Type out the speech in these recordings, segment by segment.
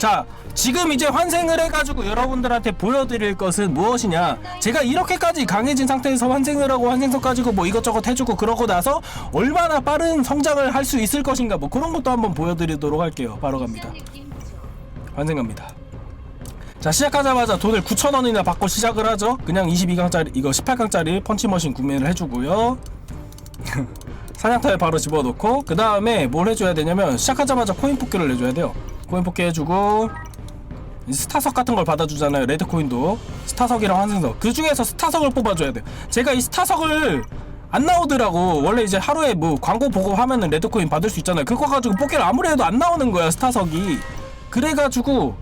자 지금 이제 환생을 해가지고 여러분들한테 보여드릴 것은 무엇이냐? 제가 이렇게까지 강해진 상태에서 환생을 하고 환생석 가지고 뭐 이것저것 해주고 그러고 나서 얼마나 빠른 성장을 할 수 있을 것인가? 뭐 그런 것도 한번 보여드리도록 할게요. 바로 갑니다. 환생 갑니다. 자 시작하자마자 돈을 9,000원이나 받고 시작을 하죠. 그냥 22강짜리 이거 18강짜리 펀치머신 구매를 해주고요. 사냥터에 바로 집어넣고 그 다음에 뭘 해줘야 되냐면 시작하자마자 코인 뽑기를 해줘야 돼요 코인 뽑기 해주고 이 스타석 같은 걸 받아주잖아요 레드코인도. 스타석이랑 환생석. 그 중에서 스타석을 뽑아줘야 돼요 제가 이 스타석을 안 나오더라고. 원래 이제 하루에 뭐 광고 보고 하면은 레드코인 받을 수 있잖아요. 그거 가지고 뽑기를 아무리 해도 안 나오는 거야 스타석이. 그래가지고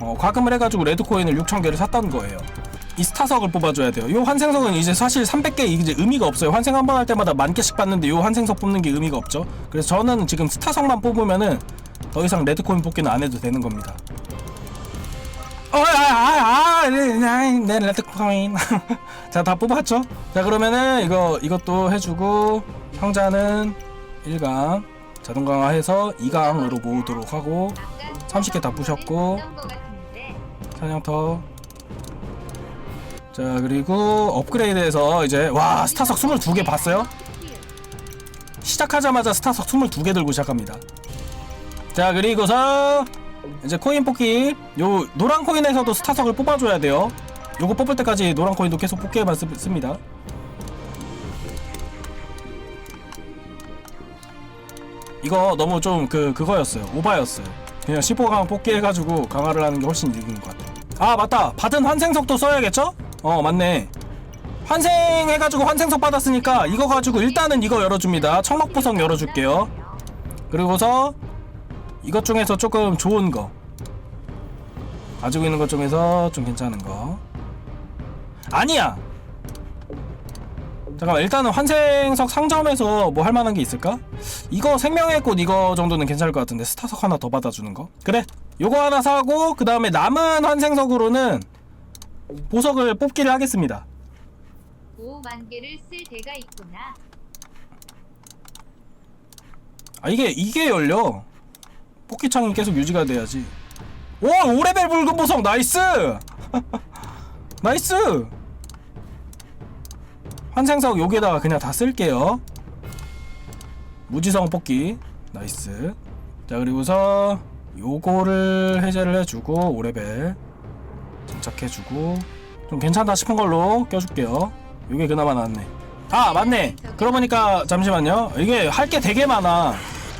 어, 과금을 해가지고 레드코인을 6,000개를 샀던 거예요. 이 스타석을 뽑아줘야 돼요. 요 환생석은 이제 사실 300개 이제 의미가 없어요. 환생 한 번 할 때마다 만 개씩 받는데 요 환생석 뽑는 게 의미가 없죠. 그래서 저는 지금 스타석만 뽑으면은 더 이상 레드코인 뽑기는 안 해도 되는 겁니다. 어, 어아아아 내 레드코인 자 다 뽑았죠? 자 그러면은 이거 이것도 해주고 상자는 1강 자동 강화해서 2강으로 모으도록 하고 30개 다 부셨고 사냥터 자 그리고 업그레이드해서 이제 와 스타석 22개 봤어요? 시작하자마자 스타석 22개 들고 시작합니다 자 그리고서 이제 코인 뽑기. 요 노란 코인에서도 스타석을 뽑아줘야 돼요. 요거 뽑을 때까지 노란 코인도 계속 뽑기에만 쓰, 씁니다. 이거 너무 좀 그 그거였어요. 오바였어요. 그냥 15강 뽑기 해가지고 강화를 하는 게 훨씬 이긴 것 같아요. 아 맞다. 받은 환생석도 써야겠죠? 어 맞네. 환생 해가지고 환생석 받았으니까 이거 가지고 일단은 이거 열어줍니다. 청록보석 열어줄게요. 그리고서 이것 중에서 조금 좋은 거. 가지고 있는 것 중에서 좀 괜찮은 거. 아니야! 잠깐만 일단은 환생석 상점에서 뭐 할만한 게 있을까? 이거 생명의 꽃 이거 정도는 괜찮을 것 같은데 스타석 하나 더 받아주는 거? 그래 요거 하나 사고 그 다음에 남은 환생석으로는 보석을 뽑기를 하겠습니다. 5만 개를 쓸 때가 있구나. 아 이게 이게 열려 뽑기창이 계속 유지가 돼야지. 오 5레벨 붉은 보석 나이스! 나이스! 환생석 여기에다가 그냥 다 쓸게요. 무지성 뽑기. 나이스. 자 그리고서 요거를 해제를 해주고 5레벨 장착해주고 좀 괜찮다 싶은 걸로 껴줄게요. 요게 그나마 낫네. 아 맞네. 그러고 보니까 잠시만요. 이게 할 게 되게 많아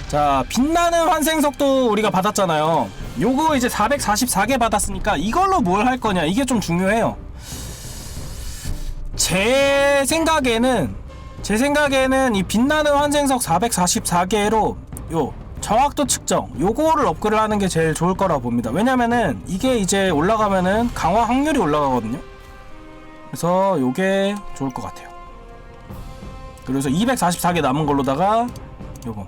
자 빛나는 환생석도 우리가 받았잖아요. 요거 이제 444개 받았으니까 이걸로 뭘 할 거냐? 이게 좀 중요해요. 제 생각에는 제 생각에는 이 빛나는 환생석 444개로 요 정확도 측정 요거를 업그레이드 하는 게 제일 좋을 거라 봅니다. 왜냐면은 이게 이제 올라가면은 강화 확률이 올라가거든요. 그래서 요게 좋을 것 같아요. 그래서 244개 남은 걸로다가 요거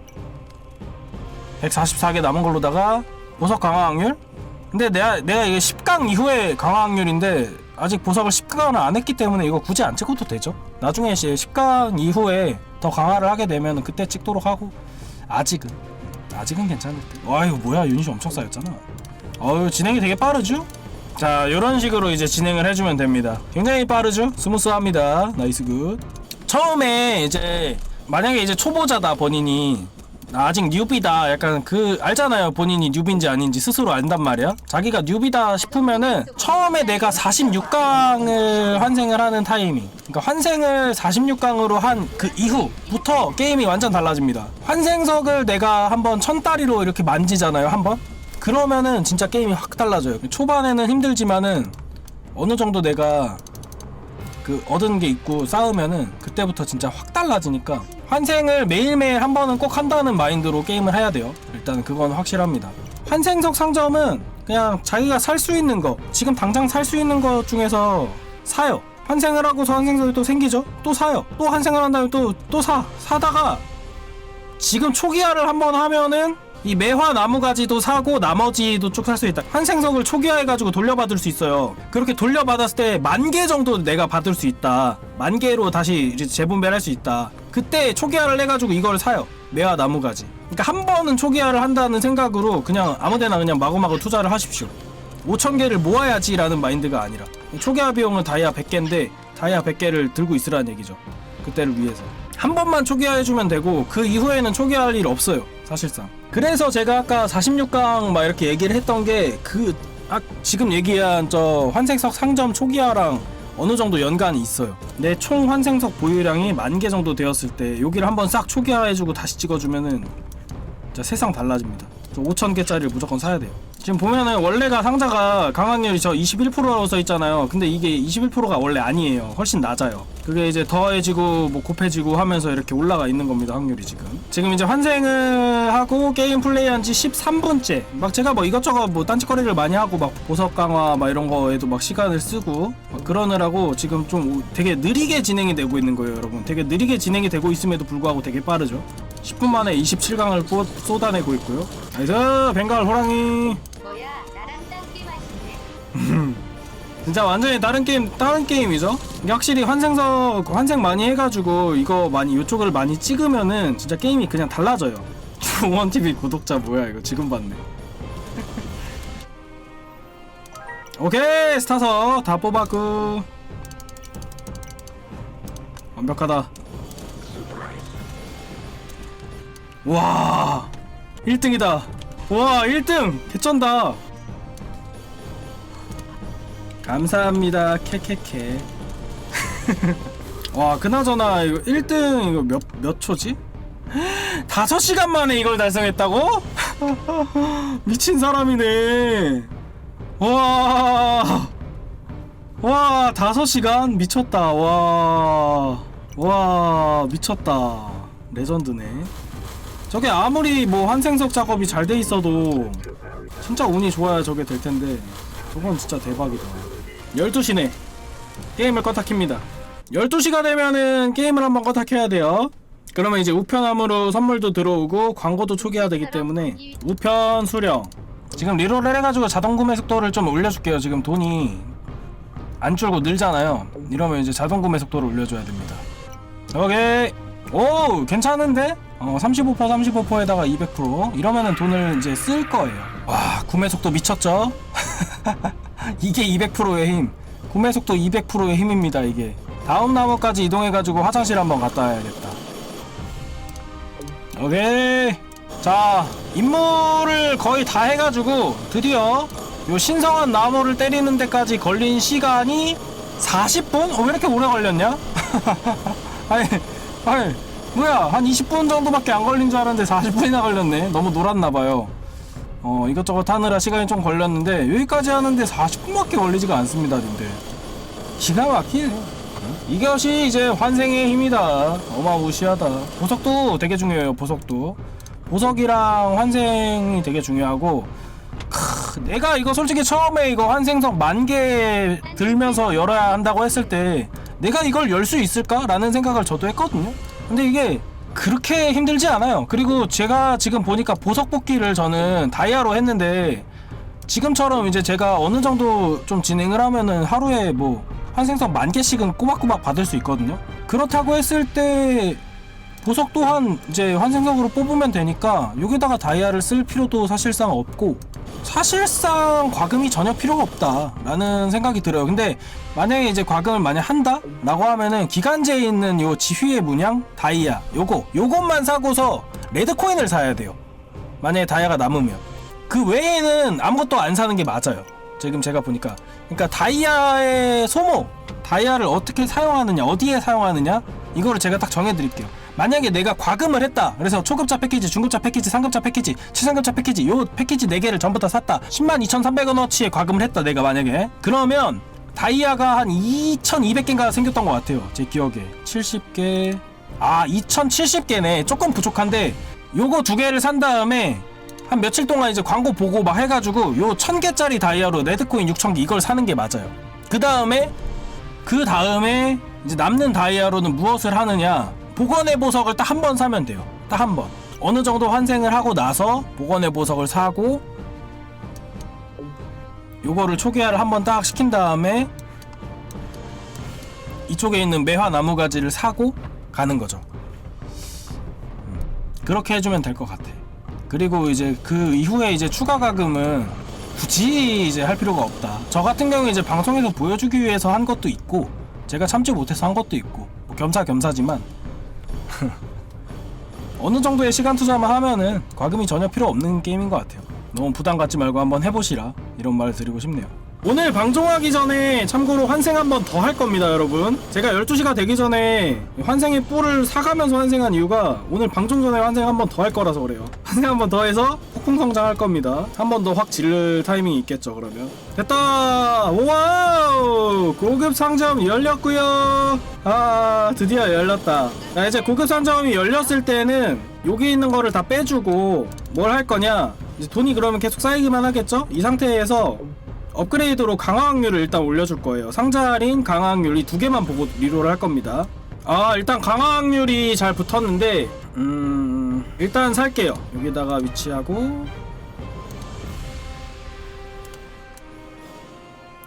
144개 남은 걸로다가 보석 강화 확률? 근데 내가 내가 이게 10강 이후에 강화 확률인데 아직 보석을 10강을 안 했기 때문에 이거 굳이 안 찍어도 되죠. 나중에 이제 10강 이후에 더 강화를 하게 되면 그때 찍도록 하고 아직은 아직은 괜찮을 듯 와 이거 뭐야 유닛이 엄청 쌓였잖아. 어유 진행이 되게 빠르죠? 자 이런 식으로 이제 진행을 해주면 됩니다. 굉장히 빠르죠? 스무스합니다. 나이스 굿. 처음에 이제 만약에 이제 초보자다 본인이. 나 아직 뉴비다. 약간 그 알잖아요. 본인이 뉴비인지 아닌지 스스로 안단 말이야. 자기가 뉴비다 싶으면은 처음에 내가 46강을 환생을 하는 타이밍. 그러니까 환생을 46강으로 한 그 이후부터 게임이 완전 달라집니다. 환생석을 내가 한번 천다리로 이렇게 만지잖아요 한번? 그러면은 진짜 게임이 확 달라져요. 초반에는 힘들지만은 어느 정도 내가 그 얻은 게 있고 쌓으면은 그때부터 진짜 확 달라지니까 환생을 매일매일 한 번은 꼭 한다는 마인드로 게임을 해야 돼요 일단 그건 확실합니다 환생석 상점은 그냥 자기가 살 수 있는 거 지금 당장 살 수 있는 것 중에서 사요 환생을 하고서 환생석이 또 생기죠 또 사요 또 환생을 한 다음에 또 또 사 사다가 지금 초기화를 한번 하면은 이 매화 나무가지도 사고 나머지도 쭉 살 수 있다. 환생석을 초기화해가지고 돌려받을 수 있어요. 그렇게 돌려받았을 때 만 개 정도 내가 받을 수 있다. 만 개로 다시 재분배할 수 있다. 그때 초기화를 해가지고 이걸 사요. 매화 나무가지. 그러니까 한 번은 초기화를 한다는 생각으로 그냥 아무데나 그냥 마구마구 투자를 하십시오. 5,000개를 모아야지라는 마인드가 아니라. 초기화 비용은 다이아 100개인데 다이아 100개를 들고 있으라는 얘기죠. 그때를 위해서. 한 번만 초기화해주면 되고 그 이후에는 초기화할 일 없어요 사실상. 그래서 제가 아까 46강 막 이렇게 얘기를 했던 게그 아, 지금 얘기한 저 환생석 상점 초기화랑 어느 정도 연관이 있어요 내 총 환생석 보유량이 만 개 정도 되었을 때 여기를 한번 싹 초기화해주고 다시 찍어주면은 세상 달라집니다. 5,000개짜리를 무조건 사야 돼요. 지금 보면은 원래가 상자가 강확률이 저 21%라고 써 있잖아요. 근데 이게 21%가 원래 아니에요. 훨씬 낮아요. 그게 이제 더해지고 뭐 곱해지고 하면서 이렇게 올라가 있는 겁니다. 확률이 지금. 지금 이제 환생을 하고 게임 플레이한 지 13분째. 막 제가 뭐 이것저것 뭐 딴짓거리를 많이 하고 막 보석 강화 막 이런 거에도 막 시간을 쓰고 막 그러느라고 지금 좀 되게 느리게 진행이 되고 있는 거예요, 여러분. 되게 느리게 진행이 되고 있음에도 불구하고 되게 빠르죠. 10분 만에 27강을 쏟아내고 있고요. 나이스 벵갈 호랑이. 뭐야 나랑 딴게 맛있네. 진짜 완전히 다른 게임 다른 게임이죠. 이게 확실히 환생석 환생 많이 해가지고 이거 많이 이쪽을 많이 찍으면은 진짜 게임이 그냥 달라져요. 중원 TV 구독자 뭐야 이거 지금 봤네. 오케이 스타서 다 뽑았고 완벽하다. 와 1등이다. 와 1등 개쩐다. 감사합니다. 캐캐캐. 와, 그나저나 이거 1등 이거 몇 몇 초지? 5시간 만에 이걸 달성했다고? 미친 사람이네. 와. 와, 5시간 미쳤다. 와. 와, 미쳤다. 레전드네. 저게 아무리 뭐 환생석 작업이 잘 돼 있어도 진짜 운이 좋아야 저게 될 텐데 저건 진짜 대박이다. 12시네. 게임을 껐다 킵니다. 12시가 되면은 게임을 한번 껐다 켜야 돼요. 그러면 이제 우편함으로 선물도 들어오고 광고도 초기화 되기 때문에 우편 수령. 지금 리롤을 해가지고 자동 구매 속도를 좀 올려줄게요 지금 돈이. 안 줄고 늘잖아요. 이러면 이제 자동 구매 속도를 올려줘야 됩니다. 오케이. 오 괜찮은데? 어 35% 35%에다가 200% 이러면은 돈을 이제 쓸 거예요 와 구매 속도 미쳤죠? 이게 200%의 힘 구매 속도 200%의 힘입니다 이게 다음 나무까지 이동해가지고 화장실 한번 갔다 와야겠다 오케이 자 임무를 거의 다 해가지고 드디어 요 신성한 나무를 때리는 데까지 걸린 시간이 40분? 어, 왜 이렇게 오래 걸렸냐? 아니, 아니, 뭐야, 한 20분 정도밖에 안 걸린 줄 알았는데 40분이나 걸렸네. 너무 놀았나봐요. 어, 이것저것 하느라 시간이 좀 걸렸는데, 여기까지 하는데 40분밖에 걸리지가 않습니다, 님들. 기가 막히네. 이것이 이제 환생의 힘이다. 어마무시하다. 보석도 되게 중요해요, 보석도. 보석이랑 환생이 되게 중요하고, 크, 내가 이거 솔직히 처음에 이거 환생석 만개 들면서 열어야 한다고 했을 때 내가 이걸 열 수 있을까 라는 생각을 저도 했거든요. 근데 이게 그렇게 힘들지 않아요. 그리고 제가 지금 보니까 보석 뽑기를 저는 다이아로 했는데 지금처럼 이제 제가 어느 정도 좀 진행을 하면은 하루에 뭐 환생석 만 개씩은 꼬박꼬박 받을 수 있거든요. 그렇다고 했을 때 보석 또한 이제 환생석으로 뽑으면 되니까 여기다가 다이아를 쓸 필요도 사실상 없고 사실상 과금이 전혀 필요가 없다라는 생각이 들어요. 근데 만약에 이제 과금을 만약 한다? 라고 하면은 기간제에 있는 요 지휘의 문양 다이아 요거 요것만 사고서 레드 코인을 사야 돼요. 만약에 다이아가 남으면 그 외에는 아무것도 안 사는 게 맞아요. 지금 제가 보니까 그러니까 다이아의 소모 다이아를 어떻게 사용하느냐 어디에 사용하느냐 이거를 제가 딱 정해드릴게요. 만약에 내가 과금을 했다. 그래서 초급자 패키지, 중급자 패키지, 상급자 패키지, 최상급자 패키지 요 패키지 4개를 전부 다 샀다. 10만 2,300원어치에 과금을 했다. 내가 만약에 그러면 다이아가 한 2,200개인가 생겼던 것 같아요. 제 기억에 70개 아 2,070개네. 조금 부족한데 요거 두 개를 산 다음에 한 며칠 동안 이제 광고 보고 막 해가지고 요 1000개짜리 다이아로 레드코인 6000개 이걸 사는 게 맞아요. 그 다음에 그 다음에 이제 남는 다이아로는 무엇을 하느냐 복원의 보석을 딱 한 번 사면 돼요. 딱 한 번. 어느 정도 환생을 하고 나서 복원의 보석을 사고 요거를 초기화를 한 번 딱 시킨 다음에 이쪽에 있는 매화 나무 가지를 사고 가는 거죠. 음, 그렇게 해주면 될 것 같아. 그리고 이제 그 이후에 이제 추가 가금은 굳이 이제 할 필요가 없다. 저 같은 경우 이제 방송에서 보여주기 위해서 한 것도 있고 제가 참지 못해서 한 것도 있고 뭐 겸사겸사지만 어느 정도의 시간 투자만 하면은 과금이 전혀 필요 없는 게임인 것 같아요. 너무 부담 갖지 말고 한번 해보시라 이런 말을 드리고 싶네요. 오늘 방송하기 전에 참고로 환생 한 번 더 할 겁니다, 여러분. 제가 12시가 되기 전에 환생의 뿔을 사가면서 환생한 이유가 오늘 방송 전에 환생 한 번 더 할 거라서 그래요. 환생 한 번 더 해서 폭풍 성장할 겁니다. 한 번 더확 지를 타이밍이 있겠죠, 그러면. 됐다! 와우! 고급 상점 열렸고요 아, 드디어 열렸다. 자, 이제 고급 상점이 열렸을 때는 여기 있는 거를 다 빼주고 뭘 할 거냐? 돈이 그러면 계속 쌓이기만 하겠죠? 이 상태에서 업그레이드로 강화 확률을 일단 올려줄 거예요. 상자 할인, 강화 확률 이 두 개만 보고 리롤을 할 겁니다. 아, 일단 강화 확률이 잘 붙었는데, 음, 일단 살게요. 여기다가 위치하고.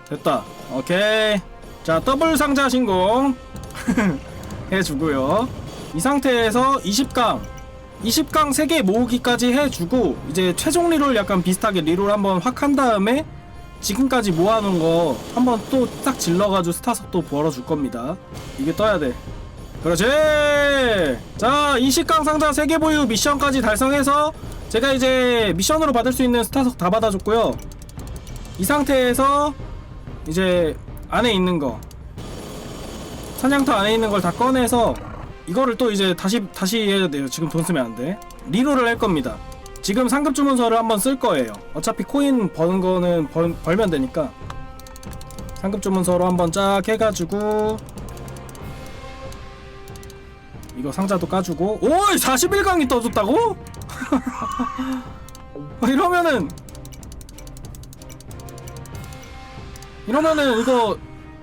됐다. 오케이. 자, 더블 상자 신공. 해주고요. 이 상태에서 20강. 20강 3개 모으기까지 해주고, 이제 최종 리롤 약간 비슷하게 리롤 한번 확 한 다음에, 지금까지 모아놓은 거 한번 또 딱 질러가지고 스타 속도 벌어줄 겁니다. 이게 떠야 돼. 그렇지! 자, 20강 상자 3개 보유 미션까지 달성해서 제가 이제 미션으로 받을 수 있는 스타석 다 받아줬고요. 이 상태에서 이제 안에 있는 거 사냥터 안에 있는 걸 다 꺼내서 이거를 또 이제 다시 다시 해야 돼요. 지금 돈 쓰면 안 돼. 리롤을 할 겁니다. 지금 상급 주문서를 한번 쓸 거예요. 어차피 코인 버는 거는 벌, 벌면 되니까 상급 주문서로 한번 쫙 해가지고 이거 상자도 까주고 오이 41강이 떠줬다고? 어, 이러면은 이러면은 이거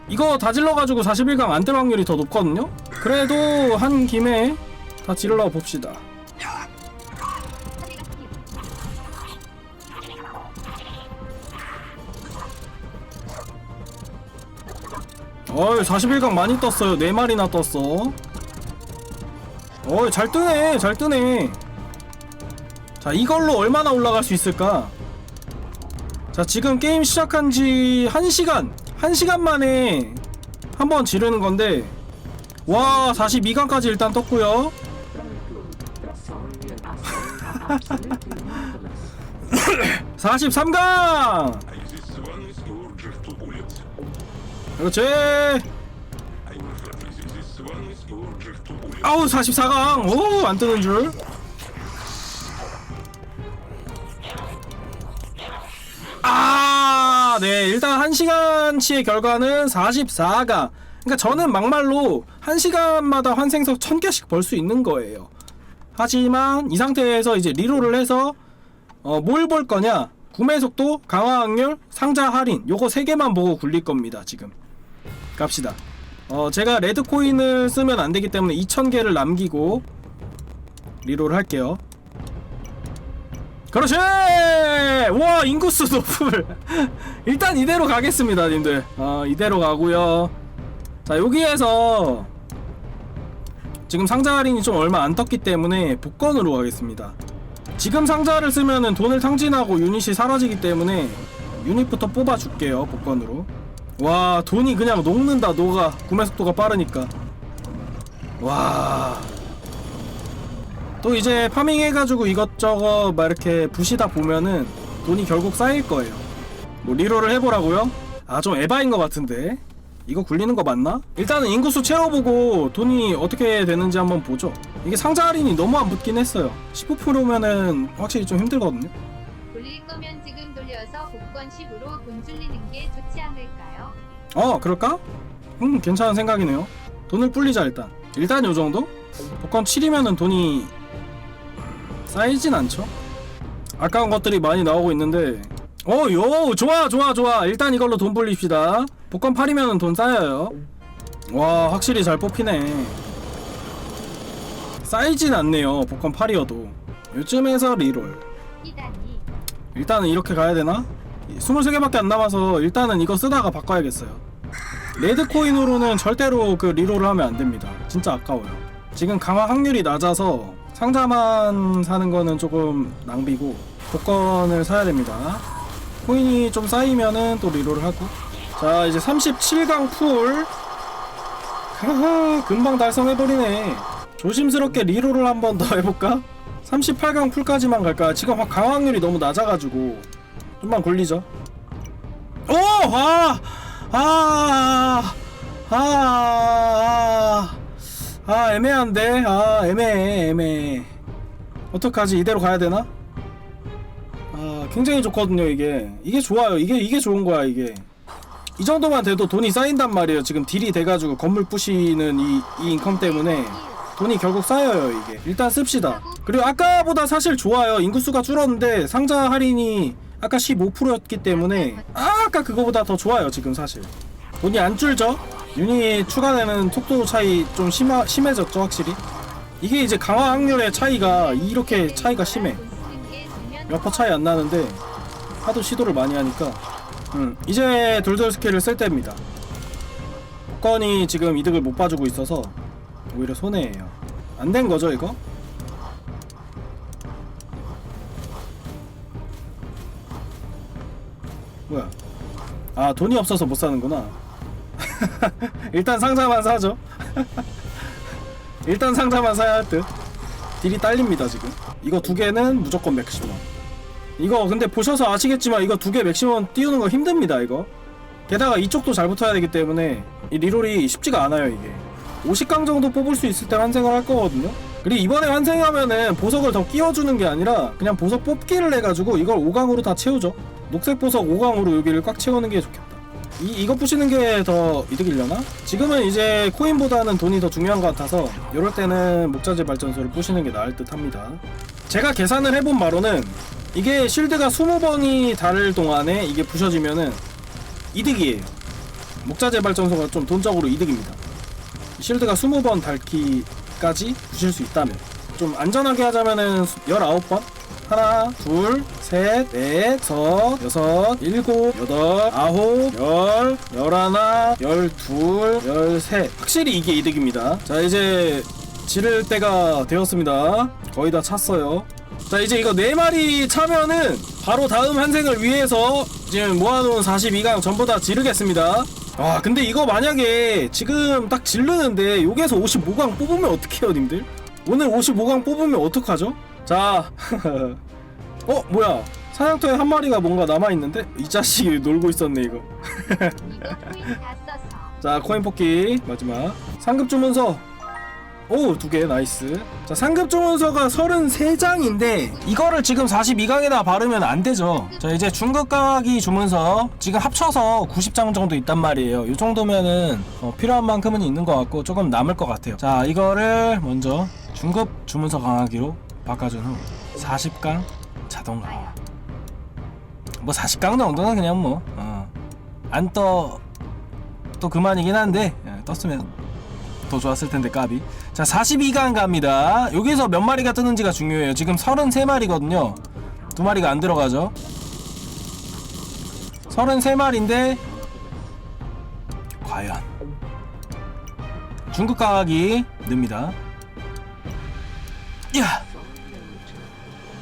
이거 다 질러가지고 41강 안뜰 확률이 더 높거든요? 그래도 한 김에 다 질러 봅시다 어이 41강 많이 떴어요. 4마리나 떴어. 어이 잘 뜨네 잘 뜨네. 자 이걸로 얼마나 올라갈 수 있을까? 자 지금 게임 시작한 지 1시간 1시간 만에 한번 지르는 건데 와 42강까지 일단 떴고요. 43강 그렇지. 아우 44강 오 안뜨는 줄 아, 네. 일단 1시간치의 결과는 44강. 그러니까 저는 막말로 1시간마다 환생석 1000개씩 벌 수 있는 거예요. 하지만 이 상태에서 이제 리롤을 해서 어, 뭘 볼 거냐? 구매 속도, 강화 확률, 상자 할인. 요거 3개만 보고 굴릴 겁니다, 지금. 갑시다. 어, 제가 레드 코인을 쓰면 안 되기 때문에 2000개를 남기고 리롤 할게요. 그렇지! 와, 인구수 높을. 일단 이대로 가겠습니다, 님들. 어, 이대로 가고요. 자, 여기에서 지금 상자 할인이 좀 얼마 안 떴기 때문에 복권으로 가겠습니다. 지금 상자를 쓰면은 돈을 탕진하고 유닛이 사라지기 때문에 유닛부터 뽑아줄게요, 복권으로. 와, 돈이 그냥 녹는다, 녹아. 구매 속도가 빠르니까. 와. 또 이제 파밍 해가지고 이것저것 막 이렇게 부시다 보면은 돈이 결국 쌓일 거예요. 뭐 리롤을 해보라고요? 아 좀 에바인 것 같은데 이거 굴리는 거 맞나? 일단은 인구수 채워보고 돈이 어떻게 되는지 한번 보죠. 이게 상자 할인이 너무 안 붙긴 했어요. 15%면은 확실히 좀 힘들거든요. 돌릴 거면 지금 돌려서 복권식으로 돈 줄리는 게 좋지 않을까요? 어 그럴까? 음 괜찮은 생각이네요. 돈을 불리자 일단. 일단 요 정도? 복권 7이면은 돈이 쌓이진 않죠. 아까운 것들이 많이 나오고 있는데 어요 좋아 좋아 좋아 일단 이걸로 돈 불립시다. 복권 8이면은 돈 쌓여요. 와 확실히 잘 뽑히네. 쌓이진 않네요. 복권 8이어도. 요즘에서 리롤. 일단은 이렇게 가야 되나? 23개밖에 안 남아서 일단은 이거 쓰다가 바꿔야겠어요. 레드 코인으로는 절대로 그 리롤을 하면 안 됩니다. 진짜 아까워요. 지금 강화 확률이 낮아서 상자만 사는 거는 조금 낭비고 복권을 사야 됩니다. 코인이 좀 쌓이면은 또 리롤을 하고 자 이제 37강 풀 하하 금방 달성해버리네 조심스럽게 리롤을 한 번 더 해볼까? 38강 풀까지만 갈까? 지금 확 강확률이 너무 낮아가지고 좀만 굴리죠 오! 아! 아! 아! 아! 아 애매한데? 아 애매해 애매해 어떡하지 이대로 가야 되나? 아 굉장히 좋거든요 이게 이게 좋아요 이게 이게 좋은 거야 이게 이 정도만 돼도 돈이 쌓인단 말이에요 지금 딜이 돼 가지고 건물 부시는 이, 이 인컴 때문에 돈이 결국 쌓여요 이게 일단 씁시다 그리고 아까보다 사실 좋아요 인구수가 줄었는데 상자 할인이 아까 15%였기 때문에 아, 아까 그거보다 더 좋아요 지금 사실. 돈이 안 줄죠? 유닛 추가되는 속도 차이 좀 심하, 심해졌죠 확실히? 이게 이제 강화 확률의 차이가 이렇게 차이가 심해. 몇 퍼 차이 안 나는데 하도 시도를 많이 하니까. 음, 이제 돌돌 스킬을 쓸 때입니다. 복권이 지금 이득을 못 봐주고 있어서 오히려 손해예요. 안 된 거죠 이거? 아 돈이 없어서 못 사는구나. 일단 상자만 사죠. 일단 상자만 사야 할듯. 딜이 딸립니다 지금. 이거 두 개는 무조건 맥시멈. 이거 근데 보셔서 아시겠지만 이거 두 개 맥시멈 띄우는 거 힘듭니다 이거. 게다가 이쪽도 잘 붙어야 되기 때문에 이 리롤이 쉽지가 않아요 이게. 50강 정도 뽑을 수 있을 때 환생을 할 거거든요. 그리고 이번에 환생하면은 보석을 더 끼워주는 게 아니라 그냥 보석 뽑기를 해가지고 이걸 5강으로 다 채우죠 녹색 보석 5강으로 여기를 꽉 채우는 게 좋겠다. 이, 이거 부시는 게 더 이득이려나? 지금은 이제 코인보다는 돈이 더 중요한 것 같아서 이럴 때는 목자재 발전소를 부시는 게 나을 듯 합니다. 제가 계산을 해본 바로는 이게 실드가 20번이 닳을 동안에 이게 부셔지면은 이득이에요. 목자재 발전소가 좀 돈적으로 이득입니다. 실드가 20번 닳기까지 부실 수 있다면 좀 안전하게 하자면은 19번? 하나, 둘, 셋, 넷, 다섯, 여섯, 일곱, 여덟, 아홉, 열, 열하나, 열둘, 열셋. 확실히 이게 이득입니다. 자, 이제 지를 때가 되었습니다. 거의 다 찼어요. 자, 이제 이거 네 마리 차면은 바로 다음 환생을 위해서 지금 모아놓은 42강 전부 다 지르겠습니다. 아, 근데 이거 만약에 지금 딱 지르는데 여기에서 55강 뽑으면 어떡해요, 님들? 오늘 55강 뽑으면 어떡하죠? 자, 어 뭐야? 사냥터에 한 마리가 뭔가 남아 있는데 이 자식이 놀고 있었네 이거. 자 코인 뽑기 마지막 상급 주문서. 오 두 개 나이스. 자 상급 주문서가 33장인데 이거를 지금 42강에다 바르면 안 되죠. 자 이제 중급 가기 주문서 지금 합쳐서 90장 정도 있단 말이에요. 이 정도면은 어, 필요한 만큼은 있는 것 같고 조금 남을 것 같아요. 자 이거를 먼저 중급 주문서 강화기로 바꿔준 후 40강 자동 강화. 뭐 40강 정도는 그냥 뭐안떠또 그만이긴 한데 예, 떴으면 더 좋았을 텐데 까비 자 42강 갑니다. 여기서 몇 마리가 뜨는지가 중요해요. 지금 33마리거든요. 두 마리가 안 들어가죠. 33마리인데 과연. 중급 강하기 늡니다. 야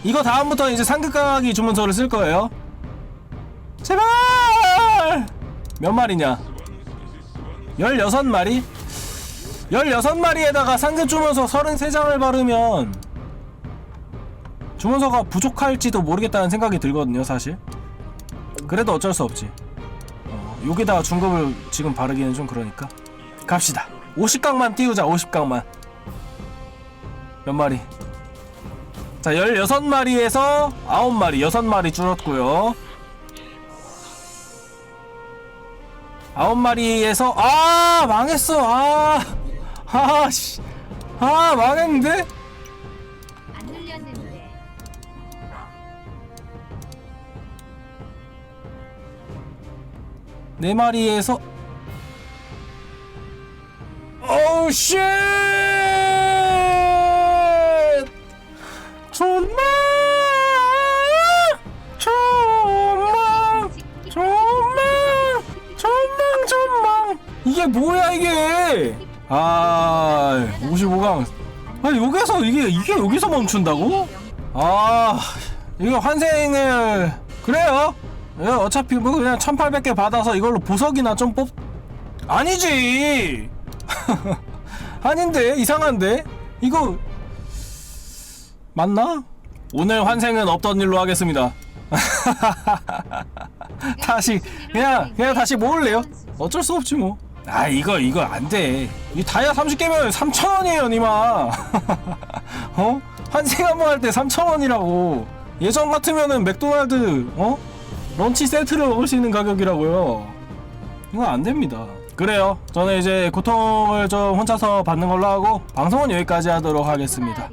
이거 다음부터 이제 상급 강하기 주문서를 쓸 거예요. 제발! 몇 마리냐? 16마리? 16마리에다가 상급 주문서 33장을 바르면 주문서가 부족할지도 모르겠다는 생각이 들거든요 사실. 그래도 어쩔 수 없지. 어, 여기다가 중급을 지금 바르기는 좀 그러니까. 갑시다. 50강만 띄우자 50강만. 몇 마리 자 16마리에서 9마리 6마리 줄었고요. 아홉 마리에서 아 망했어. 아 아씨. 아 망했는데? 안 눌렸는데. 네 마리에서 오우 쉣 존망 존망 존망 존망 존망 이게 뭐야 이게 아 55강 아 여기서 이게 이게 여기서 멈춘다고? 아 이거 환생을 그래요 예, 어차피 뭐 그냥 1800개 받아서 이걸로 보석이나 좀 뽑 아니지 아닌데 이상한데 이거 맞나? 오늘 환생은 없던 일로 하겠습니다. 다시 그냥 그냥 다시 모을래요? 어쩔 수 없지 뭐 아 이거 이거 안 돼. 이 다이아 30개면 3,000원이에요 니마. 어? 환생 한 번 할 때 3,000원이라고. 예전 같으면은 맥도날드 어? 런치 세트를 먹을 수 있는 가격이라고요. 이거 안 됩니다. 그래요. 저는 이제 고통을 좀 혼자서 받는 걸로 하고 방송은 여기까지 하도록 하겠습니다